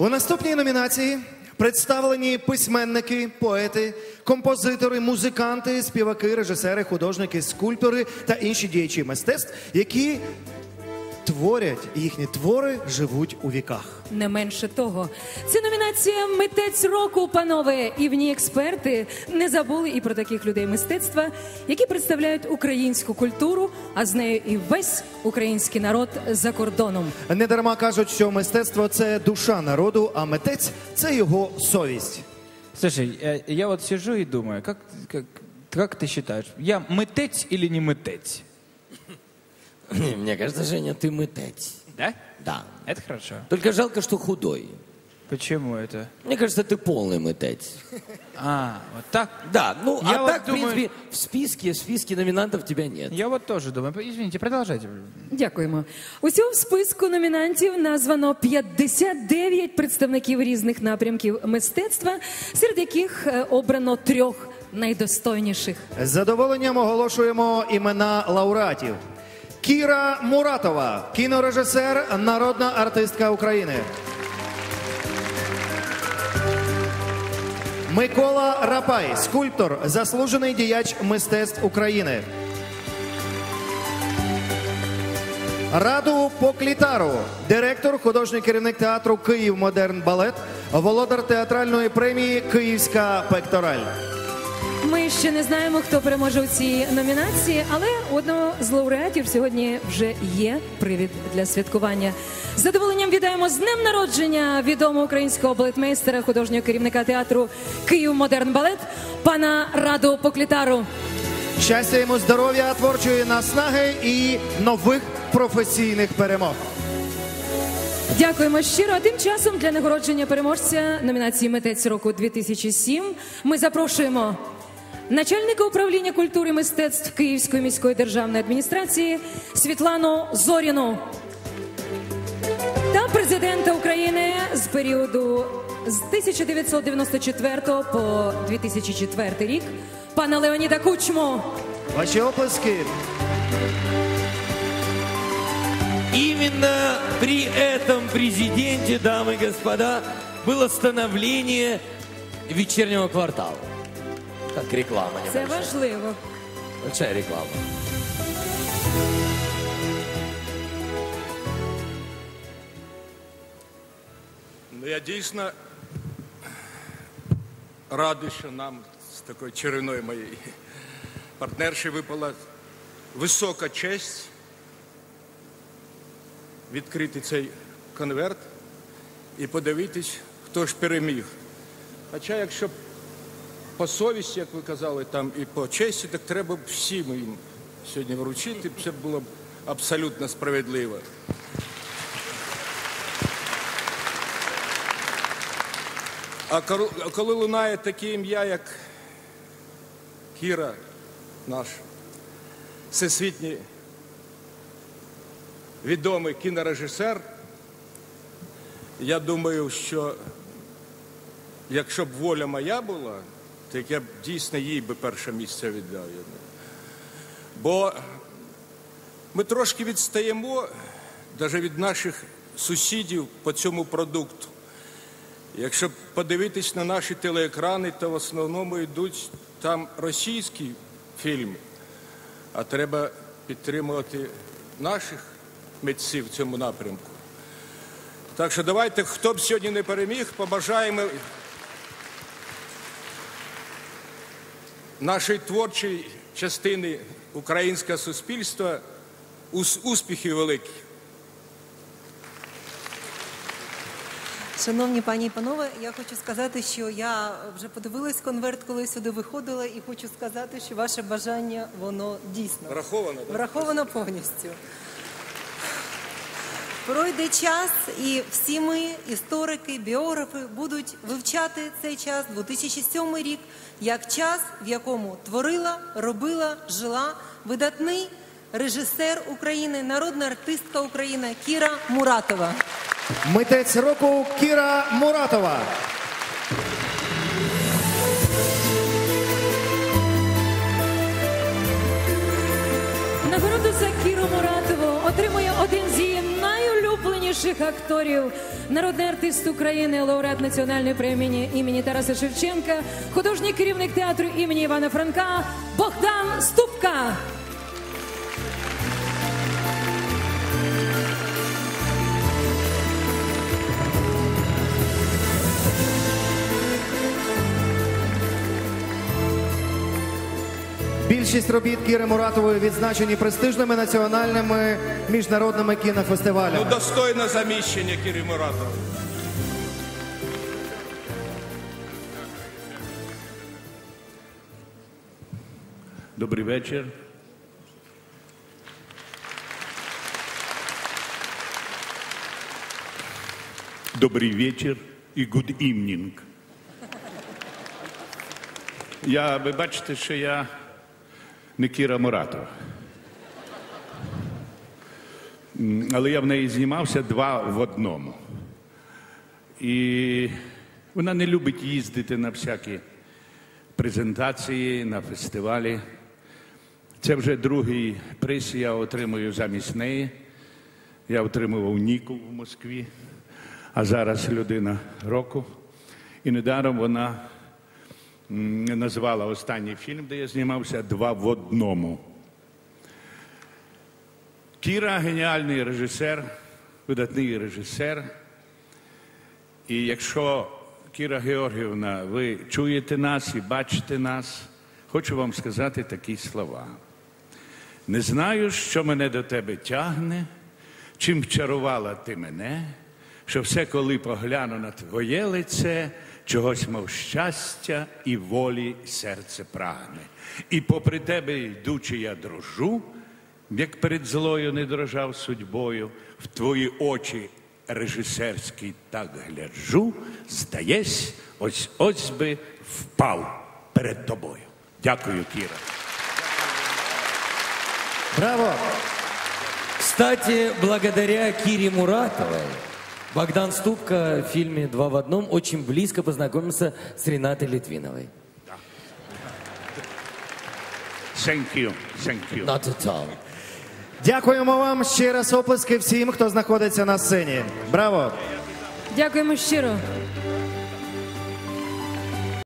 У наступній номінації представлені письменники, поети, композитори, музиканти, співаки, режисери, художники, скульптори та інші діячі мистецтв, які творять і їхні твори живуть у віках. Не менше того, це номінація Митець року, панове. І в ній експерти не забули і про таких людей мистецтва, які представляють українську культуру, а з нею і весь український народ за кордоном. Недарма кажуть, що мистецтво це душа народу, а митець це його совість. Слушай, э, я вот сижу и думаю, как, как, как ты считаешь, я мытец или не мытец? Мне кажется, Женя, ты мытец. Да? Да. Это хорошо. Только жалко, что худой. Почему это? Мне кажется, ты полный мытец. А, вот так? Да, ну, Я а вот так, думаю- в принципе, в списке, в списке номинантов тебя нет. Я вот тоже думаю. Извините, продолжайте. Дякуємо. Усього в списку номінантів названо 59 представників різних напрямків мистецтва, серед яких е, обрано трьох найдостойніших. З задоволенням оголошуємо імена лауреатів. Кіра Муратова, кінорежисер, народна артистка України. Микола Рапай, скульптор, заслужений діяч мистецтв України. Раду Поклітару, директор, художній керівник театру Київ Модерн Балет, володар театральної премії Київська пектораль. Ми ще не знаємо, хто переможе у цій номінації, але у одного з лауреатів сьогодні вже є привід для святкування. З задоволенням вітаємо з днем народження відомого українського балетмейстера, художнього керівника театру Київ Модерн Балет, пана Раду Поклітару. Щастя йому, здоров'я, творчої наснаги і нових професійних перемог. Дякуємо щиро. А тим часом для нагородження переможця номінації Митець року 2007 ми запрошуємо начальника управління культури і мистецтв Київської міської державної адміністрації Світлану Зоріну та президента України з періоду з 1994 по 2004 рік пана Леоніда Кучму. Ваші оплески. Именно при этом президенте, дамы и господа, было становление вечернего квартала. Как реклама Це небольшая. важливо. Большая реклама. Ну, я дійсно радий, що нам з такої чарівної моєї партнерші випала висока честь відкрити цей конверт і подивитись, хто ж переміг. Хоча, якщо по совісті, як ви казали, там і по честі, так треба б всім їм сьогодні вручити, це було б абсолютно справедливо. А коли, лунає таке ім'я, як Кіра, наш всесвітній відомий кінорежисер, я думаю, що якщо б воля моя була, то я б дійсно їй би перше місце віддав. Бо ми трошки відстаємо навіть від наших сусідів по цьому продукту. Якщо подивитись на наші телеекрани, то в основному йдуть там російські фільми, а треба підтримувати наших митців в цьому напрямку. Так що давайте, хто б сьогодні не переміг, побажаємо нашої творчої частини українського суспільства успіхи успіхів великих. Шановні пані і панове, я хочу сказати, що я вже подивилась конверт, коли сюди виходила, і хочу сказати, що ваше бажання воно дійсно Враховано, так? враховано повністю. Пройде час, і всі ми, історики, біографи, будуть вивчати цей час, 2007 рік, як час, в якому творила, робила, жила видатний режисер України, народна артистка України Кіра Муратова. Митець року Кіра Муратова. Нагороду за Кіру Муратову отримує один з її найулюбленіших акторів, народний артист України, лауреат національної премії імені Тараса Шевченка, художній керівник театру імені Івана Франка Богдан Ступка. Більшість робіт Кіри Муратової відзначені престижними національними міжнародними Ну, кінофестивалями. достойне заміщення Кірі Муратової. Добрий вечір. Добрий вечір і good evening. Я, ви бачите, що я не Кіра Муратова. Але я в неї знімався два в одному. І вона не любить їздити на всякі презентації, на фестивалі. Це вже другий приз я отримую замість неї. Я отримував Ніку в Москві, а зараз людина року. І недаром вона назвала останній фільм, де я знімався два в одному. Кіра геніальний режисер, видатний режисер. І якщо Кіра Георгіївна, ви чуєте нас і бачите нас, хочу вам сказати такі слова. Не знаю, що мене до тебе тягне, чим вчарувала ти мене, що все, коли погляну на твоє лице, чогось, мов щастя і волі серце прагне. І попри тебе, йдучи, я дрожу, як перед злою не дрожав судьбою, в твої очі режисерські так гляджу, здаєсь, ось ось би впав перед тобою. Дякую, Кіра. Браво! Кстати, благодаря Кире Муратовой Богдан Ступка в фильме «Два в одном» очень близко познакомился с Ренатой Литвиновой. Thank you, thank you. Not at all. Дякуємо вам ще раз оплески всім, хто знаходиться на сцені. Браво! Дякуємо щиро.